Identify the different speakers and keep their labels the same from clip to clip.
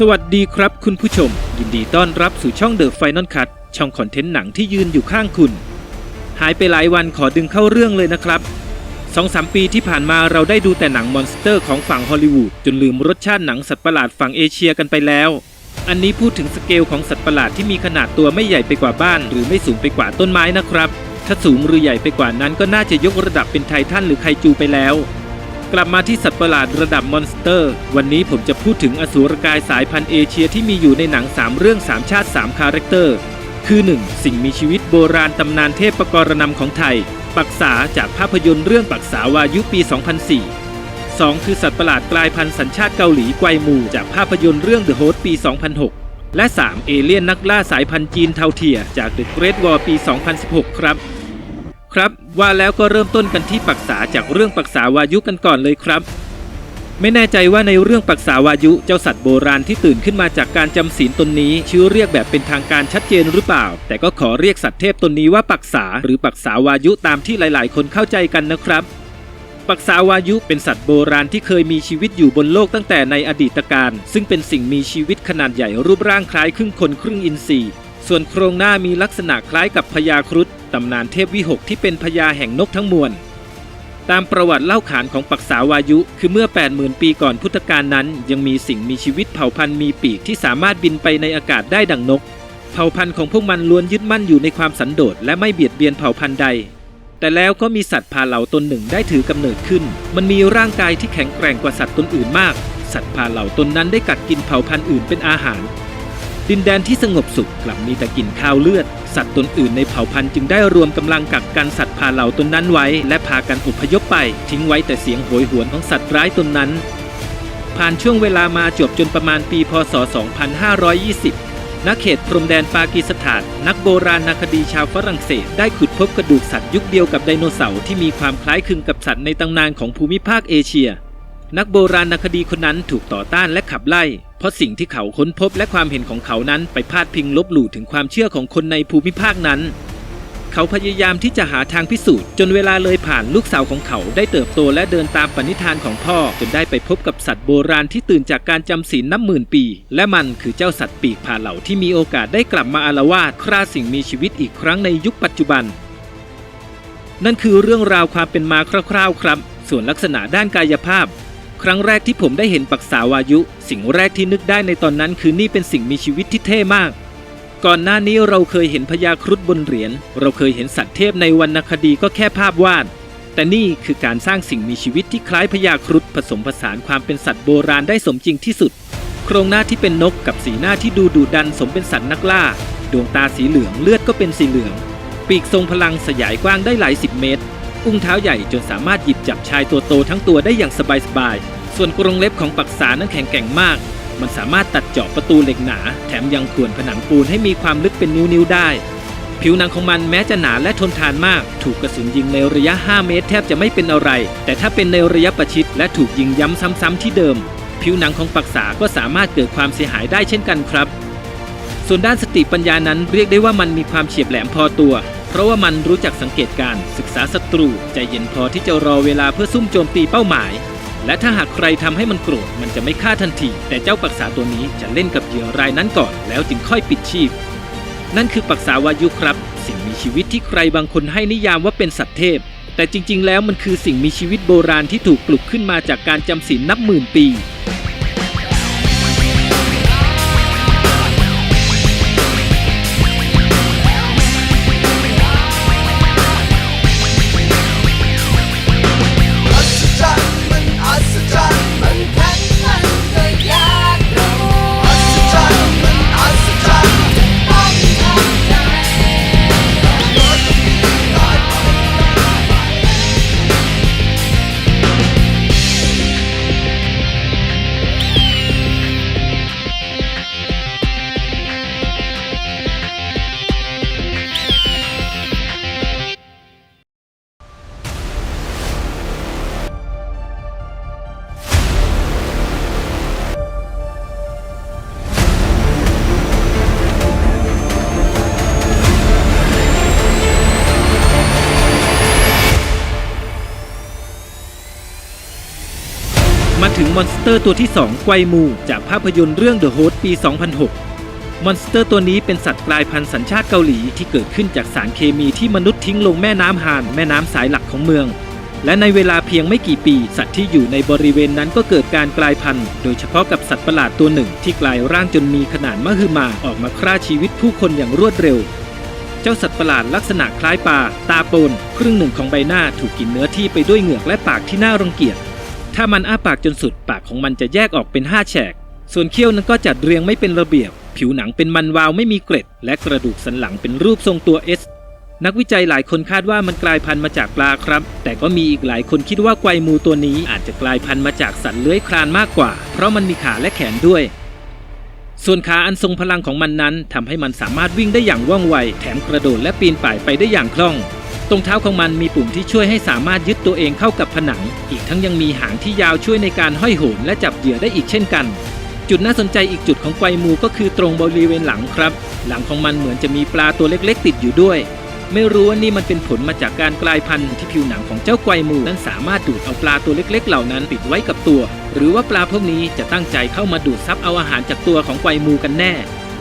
Speaker 1: สวัสดีครับคุณผู้ชม ยินดีต้อนรับสู่ช่อง The Final Cut ช่องคอนเทนต์หนังที่ยืนอยู่ข้างคุณ หายไปหลายวันขอดึงเข้าเรื่องเลยนะครับสองสามปีที่ผ่านมาเราได้ดูแต่หนังมอนสเตอร์ของฝั่งฮอลลีวูดจนลืมรสชาติหนังสัตว์ประหลาดฝั่งเอเชียกันไปแล้ว อันนี้พูดถึงสเกลของสัตว์ประหลาดที่มีขนาดตัวไม่ใหญ่ไปกว่าบ้าน หรือไม่สูงไปกว่าต้นไม้นะครับ ถ้าสูงหรือใหญ่ไปกว่านั้นก็น่าจะยกระดับเป็นไททันหรือไคจูไปแล้ว กลับมาที่สัตว์ประหลาดระดับมอนสเตอร์ วันนี้ผมจะพูดถึงอสูรกายสายพันธุ์เอเชียที่มีอยู่ในหนัง 3 เรื่อง 3 ชาติ 3 คาแรคเตอร์ คือ 1. สิ่งมีชีวิตโบราณตำนานเทพประกรณำของไทย ปักษาจากภาพยนตร์เรื่องปักษาวายุปี 2004 2. คือสัตว์ประหลาดกลายพันธุ์สัญชาติเกาหลีไกวมูจากภาพยนตร์เรื่อง The Host ปี 2006 และ 3. เอเลี่ยนนักล่าสายพันธุ์จีนเทาเทีย จาก The Great War ปี 2016 ครับ ครับ ว่าแล้วก็เริ่มต้นกันที่ปักษาจากเรื่องปักษาวายุกันก่อนเลยครับ ไม่แน่ใจว่าในเรื่องปักษาวายุเจ้าสัตว์โบราณที่ตื่นขึ้นมาจากการจำศีลตนนี้ชื่อเรียกแบบเป็นทางการชัดเจนหรือเปล่า แต่ก็ขอเรียกสัตว์เทพตนนี้ว่าปักษาหรือปักษาวายุตามที่หลาย ๆ คนเข้าใจกันนะครับปักษาวายุเป็นสัตว์โบราณที่เคยมีชีวิตอยู่บนโลกตั้งแต่ในอดีตการ ซึ่งเป็นสิ่งมีชีวิตขนาดใหญ่รูปร่างคล้ายครึ่งคนครึ่งอินทรี ส่วนโครงหน้ามีลักษณะคล้ายกับพญาครุฑตำนานเทพวิหกที่เป็นพญาแห่งนกทั้งมวลตามประวัติเล่าขานของปักษาวายุ คือเมื่อ 80,000 ปีก่อนพุทธกาลนั้น ยังมีสิ่งมีชีวิตเผ่าพันธุ์มีปีกที่สามารถบินไปในอากาศได้ดังนก เผ่าพันธุ์ของพวกมันล้วนยึดมั่นอยู่ในความสันโดษและไม่เบียดเบียนเผ่าพันธุ์ใด แต่แล้วก็มีสัตว์พาเหล่าตนหนึ่งได้ถือกำเนิดขึ้น มันมีร่างกายที่แข็งแกร่งกว่าสัตว์ตนอื่นมาก สัตว์พาเหล่าตนนั้นได้กัดกินเผ่าพันธุ์อื่นเป็นอาหาร ดินแดนที่สงบสุขกลับมีแต่กลิ่นข้าวเลือด สัตว์ตนอื่นในเผ่าพันธุ์จึงได้รวมกำลังกักกันสัตว์พาเหล่าตนนั้นไว้ และพากันอพยพไป ทิ้งไว้แต่เสียงโหยหวนของสัตว์ร้ายตนนั้น ผ่านช่วงเวลามาจบจนประมาณปีพศ 2520 ณ เขตพรมแดนปากีสถาน นักโบราณนาคดีชาวฝรั่งเศส ได้ขุดพบกระดูกสัตว์ยุคเดียวกับไดโนเสาร์ที่มีความคล้ายคลึงกับสัตว์ในตำนานของภูมิภาคเอเชีย นักโบราณนาคดีคนนั้นถูกต่อต้านและขับไล่ เพราะสิ่งที่เขาค้นพบและความเห็นของเขานั้นไปพาดพิงลบหลู่ถึงความเชื่อของคนในภูมิภาคนั้น เขาพยายามที่จะหาทางพิสูจน์จนเวลาเลยผ่านลูกสาวของเขาได้เติบโตและเดินตามปณิธานของพ่อ จนได้ไปพบกับสัตว์โบราณที่ตื่นจากการจำศีลนับหมื่นปี และมันคือเจ้าสัตว์ปีกผ่าเหล่าที่มีโอกาสได้กลับมาอาละวาดฆ่าสิ่งมีชีวิตอีกครั้งในยุคปัจจุบัน นั่นคือเรื่องราวความเป็นมาคร่าวๆครับ ส่วนลักษณะด้านกายภาพ ครั้งแรกที่ผมได้เห็นปักษาวายุ สิ่งแรกที่นึกได้ในตอนนั้นคือนี่เป็นสิ่งมีชีวิตที่เท่มาก ก่อนหน้านี้เราเคยเห็นพญาครุฑบนเหรียญ เราเคยเห็นสัตว์เทพในวรรณคดีก็แค่ภาพวาด แต่นี่คือการสร้างสิ่งมีชีวิตที่คล้ายพญาครุฑผสมผสานความเป็นสัตว์โบราณได้สมจริงที่สุด โครงหน้าที่เป็นนกกับสีหน้าที่ดูดุดันสมเป็นสัตว์นักล่า ดวงตาสีเหลืองเลือดก็เป็นสีเหลือง ปีกทรงพลังสยายกว้างได้หลายสิบเมตร อุ้งเท้าใหญ่จนสามารถหยิบจับชายตัวโตทั้งตัวได้อย่างสบายๆ ส่วนกรงเล็บของปักษานั้นแข็งแกร่งมาก มันสามารถตัดเจาะประตูเหล็กหนา แถมยังข่วนผนังปูนให้มีความลึกเป็นนิ้วๆได้ ผิวหนังของมันแม้จะหนาและทนทานมาก ถูกกระสุนยิงในระยะ 5 เมตร แทบจะไม่เป็นอะไร แต่ถ้าเป็นในระยะประชิดและถูกยิงย้ำซ้ำๆที่เดิม ผิวหนังของปักษาก็สามารถเกิดความเสียหายได้เช่นกันครับ ส่วนด้านสติปัญญานั้นเรียกได้ว่ามันมีความเฉียบแหลมพอตัว เพราะว่ามันรู้จักสังเกตการศึกษาศัตรูใจเย็นพอที่จะรอเวลาเพื่อซุ่มโจมตีเป้าหมาย และถ้าหากใครทำให้มันโกรธมันจะไม่ฆ่าทันที แต่เจ้าปักษาตัวนี้จะเล่นกับเหยื่อรายนั้นก่อน แล้วจึงค่อยปิดชีพ นั่นคือปักษาวายุครับ สิ่งมีชีวิตที่ใครบางคนให้นิยามว่าเป็นสัตว์เทพ แต่จริง ๆ แล้วมันคือสิ่งมีชีวิตโบราณที่ถูกปลุกขึ้นมาจากการจำศีลนับหมื่นปี มอนสเตอร์ตัวที่ 2 ไกวมู จากภาพยนตร์เรื่อง The Host ปี 2006 มอนสเตอร์ตัวนี้เป็นสัตว์กลายพันธุ์สัญชาติเกาหลีที่เกิดขึ้นจากสารเคมีที่มนุษย์ทิ้งลงแม่น้ำฮาน แม่น้ำสายหลักของเมือง และในเวลาเพียงไม่กี่ปี สัตว์ที่อยู่ในบริเวณนั้นก็เกิดการกลายพันธุ์ โดยเฉพาะกับสัตว์ประหลาดตัวหนึ่ง ที่กลายร่างจนมีขนาดมหึมาออกมาฆ่าชีวิตผู้คนอย่างรวดเร็วเจ้าสัตว์ประหลาดลักษณะคล้ายปลาตาโปนครึ่งหนึ่งของใบหน้าถูกกินเนื้อที่ไปด้วยเหงือกและปากที่น่ารังเกียจ ถ้ามันอ้าปากจนสุดปากของมันจะแยกออกเป็นห้าแฉก ส่วนเขี้ยวนั้นก็จัดเรียงไม่เป็นระเบียบ ผิวหนังเป็นมันวาวไม่มีเกร็ด และกระดูกสันหลังเป็นรูปทรงตัว S นักวิจัยหลายคนคาดว่ามันกลายพันธุ์มาจากปลาครับ แต่ก็มีอีกหลายคนคิดว่าไกวมูตัวนี้อาจจะกลายพันธุ์มาจากสัตว์เลื้อยคลานมากกว่า เพราะมันมีขาและแขนด้วย ส่วนขาอันทรงพลังของมันนั้นทำให้มันสามารถวิ่งได้อย่างว่องไว แถมกระโดดและปีนป่ายไปได้อย่างคล่อง ตรงเท้าของมันมีปุ่มที่ช่วยให้สามารถยึดตัวเองเข้ากับผนัง อีกทั้งยังมีหางที่ยาวช่วยในการห้อยโหนและจับเหยื่อได้อีกเช่นกัน จุดน่าสนใจอีกจุดของไกวมูก็คือตรงบริเวณหลังครับ หลังของมันเหมือนจะมีปลาตัวเล็กๆ ติดอยู่ด้วย ไม่รู้ว่านี่มันเป็นผลมาจากการกลายพันธุ์ที่ผิวหนังของเจ้าไกวมูนั้นสามารถดูดเอาปลาตัวเล็ก ๆ เหล่านั้นติดไว้กับตัว หรือว่าปลาพวกนี้จะตั้งใจเข้ามาดูดซับเอาอาหารจากตัวของไกวมูกันแน่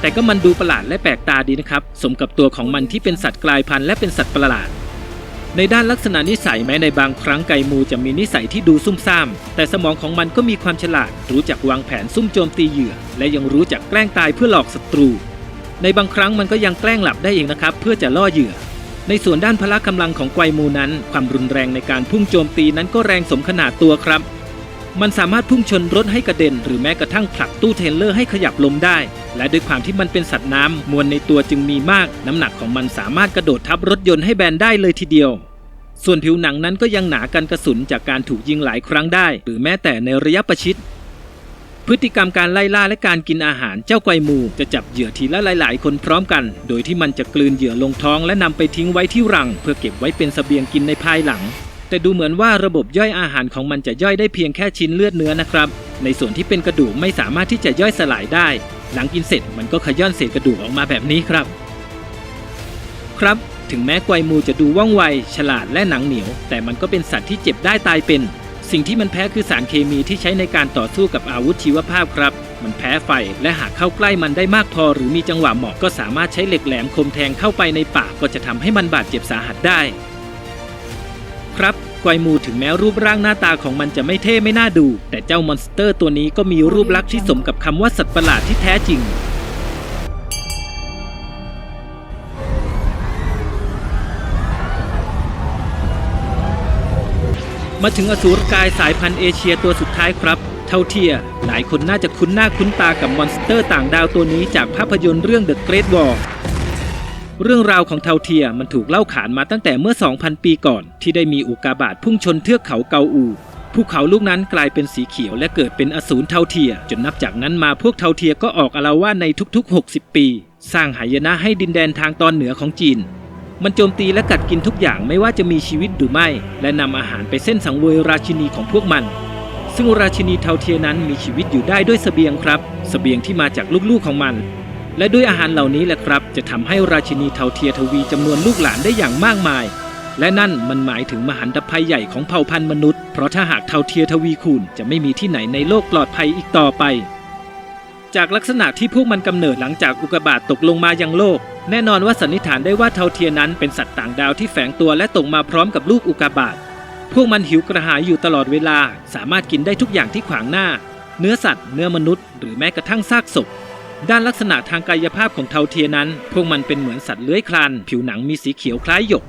Speaker 1: แต่ก็มันดูประหลาดและแปลกตาดีนะครับ สมกับตัวของมันที่เป็นสัตว์กลายพันธุ์และเป็นสัตว์ประหลาด ในด้านลักษณะนิสัยแม้ในบางครั้งไก่มูจะมีนิสัยที่ดูซุ่มซ่าม แต่สมองของมันก็มีความฉลาด รู้จักวางแผนซุ่มโจมตีเหยื่อ และยังรู้จักแกล้งตายเพื่อหลอกศัตรู ในบางครั้งมันก็ยังแกล้งหลับได้เองนะครับ เพื่อจะล่อเหยื่อ ในส่วนด้านพละกำลังของไกวมูนั้น ความรุนแรงในการพุ่งโจมตีนั้นก็แรงสมขนาดตัวครับ มันสามารถพุ่งชนรถให้กระเด็น หรือแม้กระทั่งผลักตู้เทรลเลอร์ให้ขยับลมได้ และด้วยความที่มันเป็นสัตว์น้ำมวลในตัวจึงมีมาก น้ำหนักของมันสามารถกระโดดทับรถยนต์ให้แบนได้เลยทีเดียว ส่วนผิวหนังนั้นก็ยังหนากันกระสุนจากการถูกยิงหลายครั้งได้ หรือแม้แต่ในระยะประชิดพฤติกรรมการไล่ล่าและการกินอาหารเจ้าไกวมูจะจับเหยื่อทีละหลาย ๆ คนพร้อมกัน โดยที่มันจะกลืนเหยื่อลงท้องและนำไปทิ้งไว้ที่รัง เพื่อเก็บไว้เป็นเสบียงกินในภายหลัง แต่ดูเหมือนว่าระบบย่อยอาหารของมันจะย่อยได้เพียงแค่ชิ้นเลือดเนื้อนะครับ ในส่วนที่เป็นกระดูกไม่สามารถที่จะย่อยสลายได้ หลังกินเสร็จมันก็ขย้อนเศษกระดูกออกมาแบบนี้ครับ ครับ ถึงแม้ไกวมูจะดูว่องไว ฉลาดและหนังเหนียว แต่มันก็เป็นสัตว์ที่เจ็บได้ตายเป็น สิ่งที่มันแพ้คือสารเคมีที่ใช้ในการต่อสู้กับอาวุธชีวภาพครับ มันแพ้ไฟและหากเข้าใกล้มันได้มากพอหรือมีจังหวะเหมาะก็สามารถใช้เหล็กแหลมคมแทงเข้าไปในปากก็จะทำให้มันบาดเจ็บสาหัสได้ ครับไกวมูถึงแม้รูปร่างหน้าตาของมันจะไม่เท่ไม่น่าดู แต่เจ้ามอนสเตอร์ตัวนี้ก็มีรูปลักษณ์ที่สมกับคำว่าสัตว์ประหลาดที่แท้จริงมาถึงอสูรกายสายพันธุ์เอเชียตัวสุดท้ายครับ เท่าเทีย หลายคนน่าจะคุ้นหน้าคุ้นตากับมอนสเตอร์ต่างดาวตัวนี้จากภาพยนตร์เรื่อง The Great Wall เรื่องราวของเทาเทียมันถูกเล่าขานมาตั้งแต่เมื่อ 2,000 ปีก่อน ที่ได้มีอุกาบาตพุ่งชนเทือกเขาเกาอูภูเขาลูกนั้นกลายเป็นสีเขียวและเกิดเป็นอสูรเทาเทีย จนนับจากนั้นมาพวกเทาเทียก็ออกอาละวาดในทุกๆ 60 ปี สร้างหายนะให้ดินแดนทางตอนเหนือของจีน มันโจมตีและกัดกินทุกอย่างไม่ว่าจะมีชีวิตหรือไม่ และนำอาหารไปเส้นสังเวยราชินีของพวกมัน ซึ่งราชินีเทาเทียนั้นมีชีวิตอยู่ได้ด้วยสเสบียงครับสเสบียงที่มาจากลูกๆของมัน และด้วยอาหารเหล่านี้แหละครับ จะทำให้ราชินีเทาเทียทวีจำนวนลูกหลานได้อย่างมากมาย และนั่นมันหมายถึงมหันตภัยใหญ่ของเผ่าพันธุ์มนุษย์ เพราะถ้าหากเทาเทียทวีคูณจะไม่มีที่ไหนในโลกปลอดภัยอีกต่อไป จากลักษณะที่พวกมันกำเนิดหลังจากอุกกาบาตตกลงมายังโลก แน่นอนว่าสันนิษฐานได้ว่าเทาเทียนั้นเป็นสัตว์ต่างดาวที่แฝงตัวและตกมาพร้อมกับลูกอุกกาบาตพวกมันหิวกระหายอยู่ตลอดเวลา สามารถกินได้ทุกอย่างที่ขวางหน้า เนื้อสัตว์ เนื้อมนุษย์ หรือแม้กระทั่งซากศพ ด้านลักษณะทางกายภาพของเทาเทียนั้น พวกมันเป็นเหมือนสัตว์เลื้อยคลาน ผิวหนังมีสีเขียวคล้ายหยก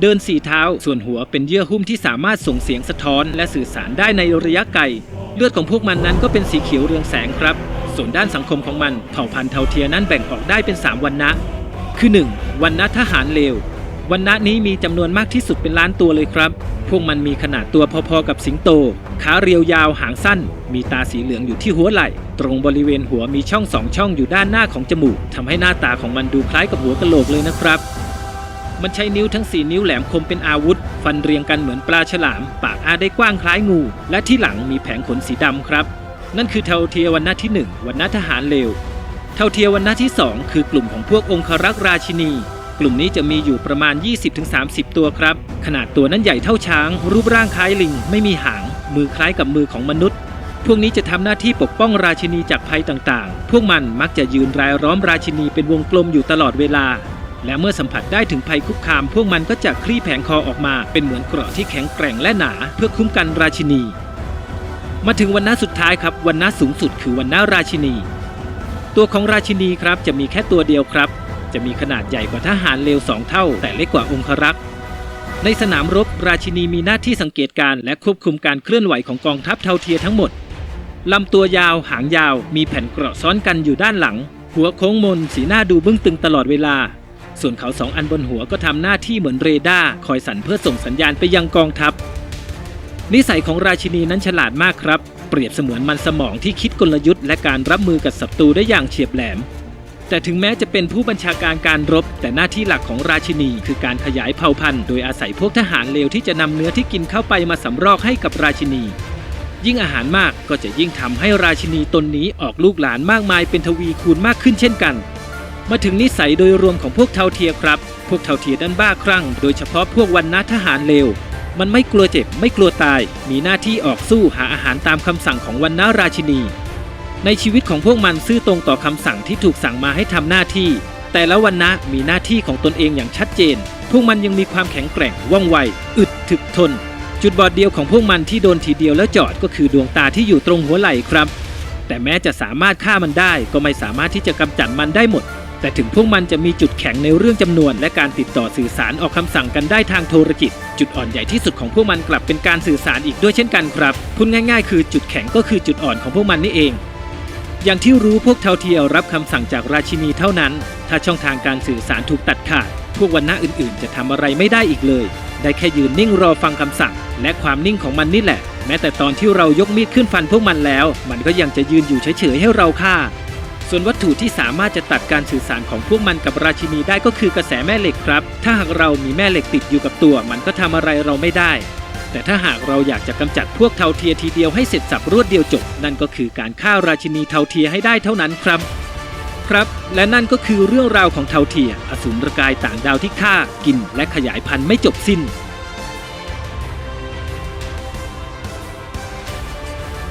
Speaker 1: เดินสี่เท้า ส่วนหัวเป็นเยื่อหุ้มที่สามารถส่งเสียงสะท้อน และสื่อสารได้ในระยะไกล เลือดของพวกมันนั้นก็เป็นสีเขียวเรืองแสงครับ ส่วนด้านสังคมของมันเผ่าพันธุ์เทาเทียนั้นแบ่งออกได้เป็น 3 วันนะ คือ 1. วันนะทหารเลว วันนะนี้มีจำนวนมากที่สุดเป็นล้านตัวเลยครับ พวกมันมีขนาดตัวพอๆกับสิงโต ขาเรียวยาวหางสั้น มีตาสีเหลืองอยู่ที่หัวไหล่ ตรงบริเวณหัวมีช่องสองช่องอยู่ด้านหน้าของจมูกทำให้หน้าตาของมันดูคล้ายกับหัวกะโหลกเลยนะครับ มันใช้นิ้วทั้ง 4 นิ้วแหลมคมเป็นอาวุธ ฟันเรียงกันเหมือนปลาฉลาม ปากอาได้กว้างคล้ายงู และที่หลังมีแผงขนสีดำครับ นั่นคือเทาเทียวันนะที่ 1 วันนะทหารเลวเทาเทียวันนะที่ 2 คือกลุ่มของพวกองครักษ์ราชินี กลุ่มนี้จะมีอยู่ประมาณ 20-30 ตัวครับ ขนาดตัวนั้นใหญ่เท่าช้าง รูปร่างคล้ายลิง ไม่มีหาง มือคล้ายกับมือของมนุษย์ พวกนี้จะทำหน้าที่ปกป้องราชินีจากภัยต่างๆ พวกมันมักจะยืนรายล้อมราชินีเป็นวงกลมอยู่ตลอดเวลา และเมื่อสัมผัสได้ถึงภัยคุกคาม พวกมันก็จะคลี่แผงคอออกมา เป็นเหมือนเกราะที่แข็งแกร่งและหนา เพื่อคุ้มกันราชินี มาถึงวันน้าสุดท้ายครับ วันน้าสูงสุดคือวันน้าราชินี ตัวของราชินีครับจะมีแค่ตัวเดียวครับ จะมีขนาดใหญ่กว่าทหารเลวสองเท่า แต่เล็กกว่าองครักษ์ในสนามรบราชินีมีหน้าที่สังเกตการณ์และควบคุมการเคลื่อนไหวของกองทัพเทาเทียทั้งหมด ลำตัวยาวหางยาวมีแผ่นเกราะซ้อนกันอยู่ด้านหลัง หัวโค้งมนสีหน้าดูบึ้งตึงตลอดเวลา ส่วนเขาสองอันบนหัวก็ทำหน้าที่เหมือนเรดาร์คอยสั่นเพื่อส่งสัญญาณไปยังกองทัพ นิสัยของราชินีนั้นฉลาดมากครับ เปรียบเสมือนมันสมองที่คิดกลยุทธ์และการรับมือกับศัตรูได้อย่างเฉียบแหลม แต่ถึงแม้จะเป็นผู้บัญชาการการรบ แต่หน้าที่หลักของราชินี คือการขยายเผ่าพันธุ์โดยอาศัยพวกทหารเลวที่จะนำเนื้อที่กินเข้าไปมาสำรอกให้กับราชินี ยิ่งอาหารมากก็จะยิ่งทำให้ราชินีตนนี้ออกลูกหลานมากมายเป็นทวีคูณมากขึ้นเช่นกัน มาถึงนิสัยโดยรวมของพวกเทาเทียครับ พวกเทาเทียนั้นบ้าคลั่ง โดยเฉพาะพวกวันนาทหารเลวมันไม่กลัวเจ็บไม่กลัวตาย มีหน้าที่ออกสู้หาอาหารตามคำสั่งของวันนาราชินี ในชีวิตของพวกมันซื่อตรงต่อคำสั่งที่ถูกสั่งมาให้ทำหน้าที่ แต่ละวันนะมีหน้าที่ของตนเองอย่างชัดเจน พวกมันยังมีความแข็งแกร่งว่องไว อึดถึกทน จุดบอดเดียวของพวกมันที่โดนทีเดียวแล้วจอดก็คือดวงตาที่อยู่ตรงหัวไหล่ครับ แต่แม้จะสามารถฆ่ามันได้ก็ไม่สามารถที่จะกำจัดมันได้หมด แต่ถึงพวกมันจะมีจุดแข็งในเรื่องจำนวน และการติดต่อสื่อสารออกคำสั่งกันได้ทางโทรจิตจุดอ่อนใหญ่ที่สุดของพวกมันกลับเป็นการสื่อสารอีกด้วยเช่นกันครับพูดง่าย ๆ คือจุดแข็งก็คือจุดอ่อนของพวกมันนี่เอง อย่างที่รู้พวกเทาเทียวรับคำสั่งจากราชินีเท่านั้น ถ้าช่องทางการสื่อสารถูกตัดขาด พวกวันณะอื่นๆ จะทำอะไรไม่ได้อีกเลย ได้แค่ยืนนิ่งรอฟังคำสั่ง และความนิ่งของมันนี่แหละ แม้แต่ตอนที่เรายกมีดขึ้นฟันพวกมันแล้ว มันก็ยังจะยืนอยู่เฉยๆให้เราฆ่า ส่วนวัตถุที่สามารถจะตัดการสื่อสารของพวกมันกับราชินีได้ก็คือกระแสแม่เหล็กครับ ถ้าหากเรามีแม่เหล็กติดอยู่กับตัว มันก็ทำอะไรเราไม่ได้ แต่ถ้าหากเราอยากจะกำจัดพวกเทาเทียทีเดียวให้เสร็จสับรวดเดียวจบ นั่นก็คือการฆ่าราชินีเทาเทียให้ได้เท่านั้นครับ ครับ และนั่นก็คือเรื่องราวของเทาเทีย อสูรกายต่างดาวที่ฆ่ากิน และขยายพันธุ์ไม่จบสิ้น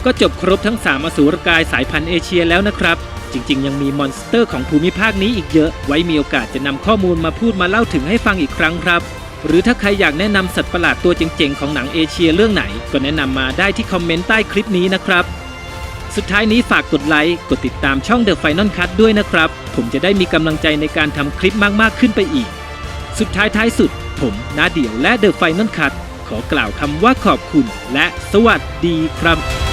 Speaker 1: ก็จบครบทั้ง3อสูรกายสายพันธุ์เอเชียแล้วนะครับ จริง ๆ ยังมีมอนสเตอร์ของภูมิภาคนี้อีกเยอะ ไว้มีโอกาสจะนำข้อมูลมาพูดมาเล่าถึงให้ฟังอีกครั้งครับ หรือถ้าใครอยากแนะนำสัตว์ประหลาดตัวเจ๋งๆของหนังเอเชียเรื่องไหน ก็แนะนำมาได้ที่คอมเมนต์ใต้คลิปนี้นะครับ สุดท้ายนี้ฝากกดไลค์ กดติดตามช่อง The Final Cut ด้วยนะครับ ผมจะได้มีกำลังใจในการทำคลิปมากๆขึ้นไปอีก สุดท้ายท้ายสุด ผมนาเดี่ยวและ The Final Cut ขอกล่าวคำว่าขอบคุณ และสวัสดีครับ